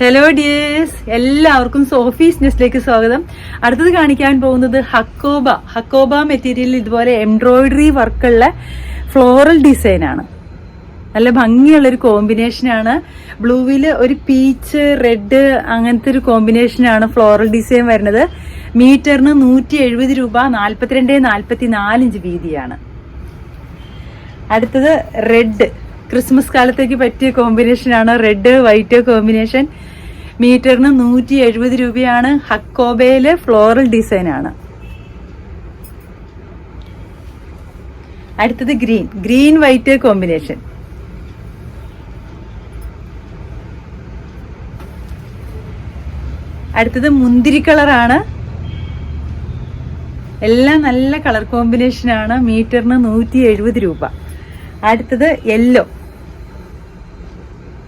Hello dears എല്ലാവർക്കും Sophie's ന്യൂസിലേക്ക് സ്വാഗതം. അടുത്തത് കാണിക്കാൻ പോകുന്നത് ഹക്കോബ. ഹക്കോബ മെറ്റീരിയലിൽ ഇതുപോലെ എംബ്രോയിഡറി വർക്കുള്ള ഫ്ലോറൽ ഡിസൈൻ ആണ്. നല്ല ഭംഗിയുള്ള ഒരു കോമ്പിനേഷനാണ് ബ്ലൂവിൽ ഒരു പീച്ച് റെഡ് അങ്ങനത്തെ ഒരു കോമ്പിനേഷനാണ് ഫ്ലോറൽ ഡിസൈൻ വരുന്നത്. മീറ്ററിന് നൂറ്റി എഴുപത് രൂപ നാൽപ്പത്തിരണ്ട് നാൽപ്പത്തി നാല് ഇഞ്ച് വീതിയാണ്. അടുത്തത് റെഡ് ക്രിസ്മസ് കാലത്തേക്ക് പറ്റിയ കോമ്പിനേഷനാണ് റെഡ് വൈറ്റ് കോമ്പിനേഷൻ മീറ്ററിന് നൂറ്റി എഴുപത് രൂപയാണ് ഹക്കോബയിലെ ഫ്ലോറൽ ഡിസൈൻ ആണ്. അടുത്തത് ഗ്രീൻ ഗ്രീൻ വൈറ്റ് കോമ്പിനേഷൻ അടുത്തത് മുന്തിരി കളറാണ് എല്ലാം നല്ല കളർ കോമ്പിനേഷൻ ആണ് മീറ്ററിന് നൂറ്റി എഴുപത് രൂപ. അടുത്തത് യെല്ലോ